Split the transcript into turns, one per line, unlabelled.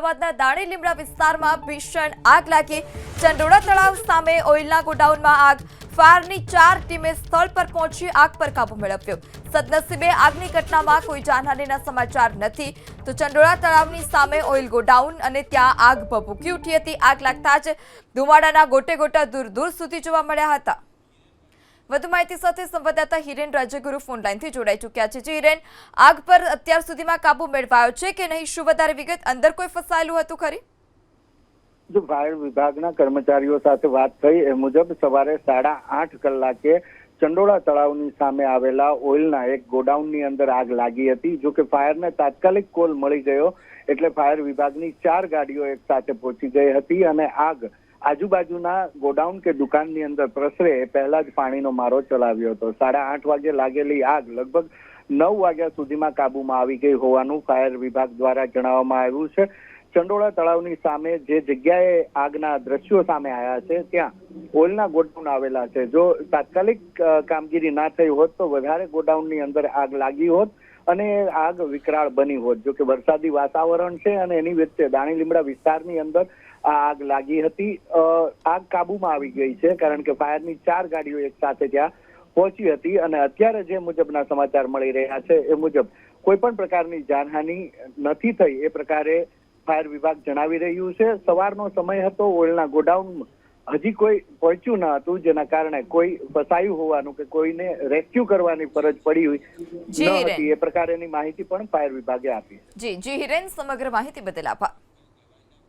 અમદાવાદના દાણી લીમડા વિસ્તારમાં ભીષણ આગ લાગી. ચંડોળા તળાવ સામે ઓઇલના ગોડાઉનમાં આગ. ફાયરની ચાર ટીમે સ્થળ પર પહોંચી આગ પર કાબુ મેળવ્યો. સદનસીબે આગની ઘટનામાં કોઈ જાનહાનિના સમાચાર નથી. તો ચંડોળા તળાવની સામે ઓઇલ ગોડાઉન અને ત્યાં આગ ભભૂકી ઉઠી હતી. આગ લાગતા જ ધુમાડાના ગોટે ગોટા દૂર દૂર સુધી જોવા મળ્યા હતા. વધુ માહિતી સાથે સંવાદદાતા હિરેન રાજ્યગુરુ ફોન લાઈનથી જોડાઈ ચૂક્યા છે. જે હિરેન, આગ પર અત્યાર સુધીમાં કાબુ મેળવાયો છે કે નહીં? શું વધારે વિગત? અંદર કોઈ ફસાયેલું હતું ખરી?
જો ફાયર વિભાગના કર્મચારીઓ સાથે વાત થઈ, એ મુજબ સવારે સાડા આઠ કલાકે ચંડોળા તળાવની સામે આવેલા ઓઇલના એક ગોડાઉનની અંદર આગ લાગી હતી, જો કે ફાયરને તાત્કાલિક કોલ મળી ગયો, એટલે ફાયર વિભાગની ચાર ગાડીઓ એક સાથે પહોંચી ગઈ હતી અને આગ આજુબાજુના ગોડાઉન કે દુકાનની અંદર પ્રસરે એ પહેલા જ પાણીનો મારો ચલાવ્યો હતો. સાડા આઠ વાગે લાગેલી આગ લગભગ નવ વાગ્યા સુધીમાં કાબુમાં આવી ગઈ હોવાનું ફાયર વિભાગ દ્વારા જણાવવામાં આવ્યું છે. ચંડોળા તળાવની સામે જે જગ્યાએ આગના દ્રશ્યો સામે આવ્યા છે, ત્યાં ઓઇલના ગોડાઉન આવેલા છે. જો તાત્કાલિક કામગીરી ના થઈ હોત તો વધારે ગોડાઉનની અંદર આગ લાગી હોત અને આગ વિકરાળ બની હોત. જો કે વરસાદી વાતાવરણ છે અને એની વચ્ચે દાણી લીમડા વિસ્તારની અંદર આ આગ લાગી હતી. આગ કાબુમાં આવી ગઈ છે કારણ કે ફાયરની ચાર ગાડીઓ એક સાથે ત્યાં પહોંચી હતી અને અત્યારે જે મુજબના સમાચાર મળી રહ્યા છે એ મુજબ કોઈ પણ પ્રકારની જાનહાનિ નથી થઈ. એ પ્રકારે ફાયર વિભાગ જણાવી રહ્યું છે. સવારનો સમય હતો ઓઇલના ગોડાઉનમાં હજી કોઈ પહોંચ્યું ન હતું જેના કારણે કોઈ ફસાયું હોવાનું કે કોઈને રેસ્ક્યુ કરવાની ફરજ પડી હોય ન. હતી. એ પ્રકારની માહિતી પણ ફાયર વિભાગે આપી.
જી જી હિરેન સમગ્ર માહિતી બદલ આભાર.